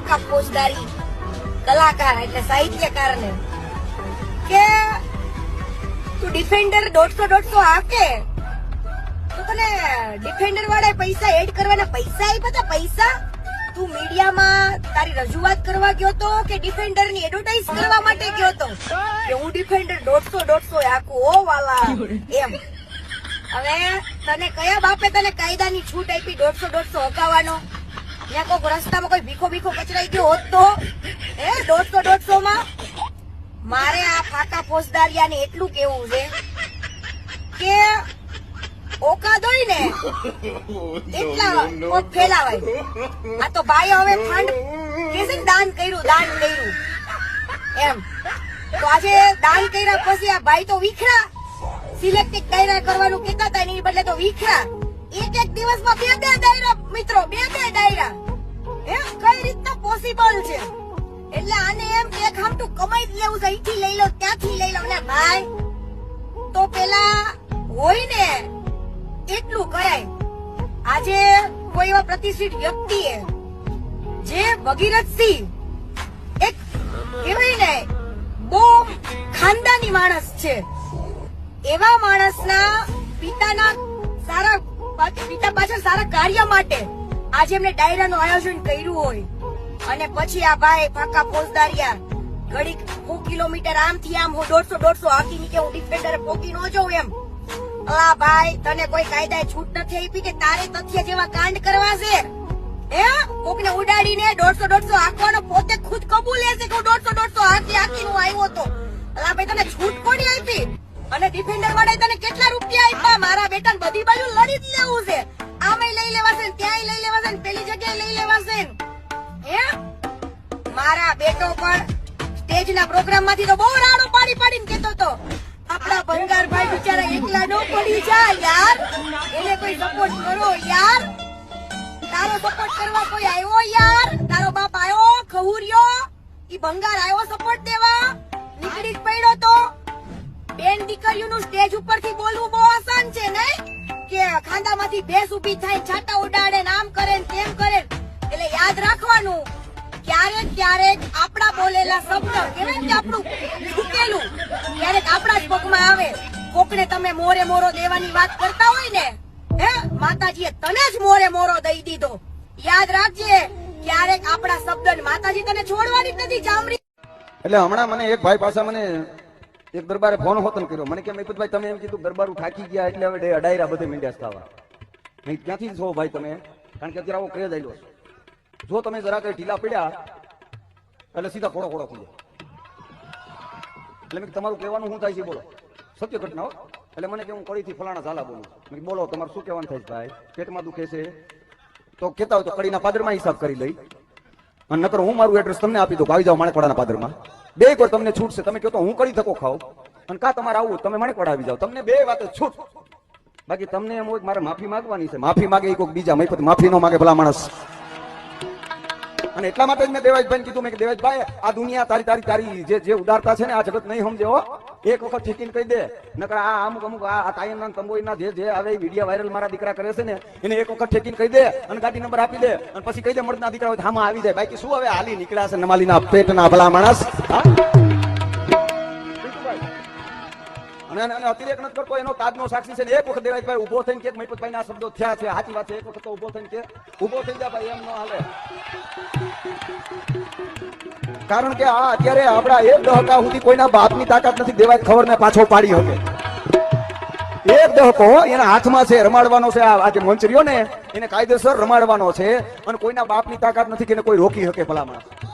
પાકા ફોજદારી કલાકાર એટલે સાહિત્યકારને કે તું ડિફેન્ડર દોઢસો દોઢસો આપે તો તને ડિફેન્ડર વાળા પૈસા એડ કરવાના પૈસા આપ્યા હતા પૈસા? તું મીડિયામાં તારી રજૂઆત કરવા ગયો તો કે ડિફેન્ડરની એડવર્ટાઇઝ કરવા માટે ગયો તો? કે હું ડિફેન્ડર દોઢસો દોઢસો આખું ઓ વાલા, એમ. હવે તને કયા બાપે તને કાયદાની છૂટ આપી દોઢસો દોઢસો હકાવાનો ત્યાં કોઈ રસ્તામાં કોઈ ભીખો ભીખો કચરાઈ ગયો હોત તો? હે, દોઢસો દોઢસો માં મારે આ ફાકા ફોજદારિયાને એટલું કેવું છે કે ઓકાદ હોય ને એટલા ફેલાવાય. આ તો ભાઈ હવે ફંડ દાન કર્યું દાન કર્યું. એમ. તો આજે દાન કર્યા પછી ભાઈ તો વિખરા. સિલેક્ટિક ડાયરા કરવાનું કહેતા હતા એની બદલે તો વિખરા. એક એક દિવસમાં બે બે ડાયરા, મિત્રો, બે બે ડાયરા. હે, કઈ રીતના પોસિબલ છે? એટલે આને એમ એક હામટું કમાઈ જ લેવું છે અહીંથી લઈ લો, ત્યાંથી લઈ લો. ને ભાઈ, તો પેલા હોય ને એટલું કરાય. આજે કોઈ એવા પ્રતિષ્ઠિત વ્યક્તિએ જે ભગીરથસિંહ એક કહેવાય ને, બહુ ખાનદાની માણસ છે. એવા માણસના પિતાના સારા પિતા પાછળ સારા કાર્ય માટે આજે એમને ડાયરાનું આયોજન કર્યું હોય. અને પછી આ ભાઈ પાકા ફોજદારિયા, ઘડીક હું કિલોમીટર આમથી આમ હું દોઢસો દોઢસો હાકી નીચે હું ડિફેન્ડર પોકી ન જાઉં એમ. આ ભાઈ, તને કોઈ કાયદાએ છૂટ નથી આપી કે તારે તથ્ય જેવા કાંડ કરવા છે? હે? કોકને ઉડાડીને દોઢસો દોઢસો હાંકવાનો પોતે ખુદ કબૂલે છે કે દોઢસો દોઢસો હાંકી હાંકીને હું આવ્યો તો અલા ભાઈ, તને છૂટ કોની આપી? અને ડિફેન્ડર વાળાએ તને કેટલા રૂપિયા આપ્યા? મારા બેટા બધી બાજુ લડી મારા બેટો પણ સ્ટેજના પ્રોગ્રામમાંથી તો બહુ રાડો પાડી પાડીને કેતો તો આપણા ભંગારભાઈ બિચારા એકલા નો પડી જાય યાર. એને કોઈ સપોર્ટ કરો યાર. તારો સપોર્ટ કરવા કોઈ આવ્યો યાર? તારો બાપ આવ્યો, ખહુરિયો. ઈ ભંગાર આવ્યો સપોર્ટ દેવા. નીકળી જ પડ્યો તો. બેન દીકરીઓનું સ્ટેજ ઉપરથી બોલવું બહુ આસાન છે, નહીં? કે ખાંદામાંથી ભેંસ ઊભી થાય, છાટા ઉડાડે, નામ કરે ને તેમ કરે એટલે યાદ રાખવાનું. ક્યારેક ક્યારેક આપણા બોલેલા શબ્દ કેવાય કે આપણું ચૂકેલું ક્યારેક આપણા જ પગમાં આવે. કોકને તમે મોરે મોરો દેવાની વાત કરતા હોય ને, હે, માતાજીએ તને જ મોરે મોરો દઈ દીધો. યાદ રાખજે, ક્યારેક આપણા શબ્દ માતાજી તને છોડવાની જ નથી જામરી એટલે હમણાં મને એક ભાઈ પાસે મને એક દરબારે ફોન હોતન કર્યો. મને કેમ કે ભાઈ તમે એમ કીધું દરબારું થાકી ગયા એટલે હવે અડાયરા બધે મીંડ્યા થવા. ક્યાંથી છો ભાઈ તમે? કારણ કે અત્યારે આવો ક્રેઝ આવ્યો છે. જો તમે જરા કઈ ઢીલા પડ્યા, એટલે સીધા ખોડો ખોડો થઈ જાય. એટલે મેં તમારું કહેવાનું શું થાય છે, બોલો. સત્ય ઘટના એટલે મને કે હું કડીથી ફલાણા ઝાલા બોલું. મેં બોલો, તમારું શું કહેવાનું થાય ભાઈ? પેટમાં દુખે છે? તો કહેતા હોય તો કડીના પાદરમાં હિસાબ કરી લઈ. અને નકર હું મારું એડ્રેસ તમને આપી દઉં આવી જાઓ માણેકવાડાના પાદરમાં. બે વાર તમને છૂટ છે તમે કહો તો હું કડી થકો ખાવ. અને કા તમારે આવું તમે માણેકવાડા આવી જાઓ. તમને બે વાત છૂટ. બાકી તમને એમ હોય મારે માફી માંગવાની છે. માફી માગે કોઈક બીજા મેં માફી ન માગે ભલા માણસ. અને એટલા માટે જ મેં દેવાજભાઈ કીધું, મેં દેવાજભાઈ આ દુનિયા તારી તારી તારી, જે જે ઉદારતા છે ને આ જગત નહીં સમજે એક વખત ઠીકીને કહી દે, નકર આ અમુક અમુક, આ તાયનના તંબોઈના જે જે આવે વિડિયો વાયરલ મારા દીકરા કરે છે ને, એને એક વખત ઠેકીને કહી દે અને ગાડી નંબર આપી દે અને પછી કહી દે, મર્દના દીકરા હોય હામાં આવી જાય. બાકી શું હવે હાલી નીકળ્યા છે નમાલીના પેટના ભલા માણસ? હા? અને અતિરેક નથી કરતો, એનો તાજનો સાક્ષી છે ને એક વખત દેવાજભાઈ ઊભો થઈને કે મહિપતભાઈ ના શબ્દો થયા છે, સાચી વાત છે, એક વખત તો ઊભો થઈને કે ઊભો થઈ જા ભાઈ, એમ ન હાલે. કારણ કે આ અત્યારે આપણા એક દહકા સુધી કોઈના બાપની તાકાત નથી દેવાય ખબર ને પાછો પાડી શકે. એક દહકો એના હાથમાં છે, રમાડવાનો છે આ જે મંચ રહ્યો ને, એને કાયદેસર રમાડવાનો છે, અને કોઈના બાપની તાકાત નથી કે કોઈ રોકી શકે ભલા માણસ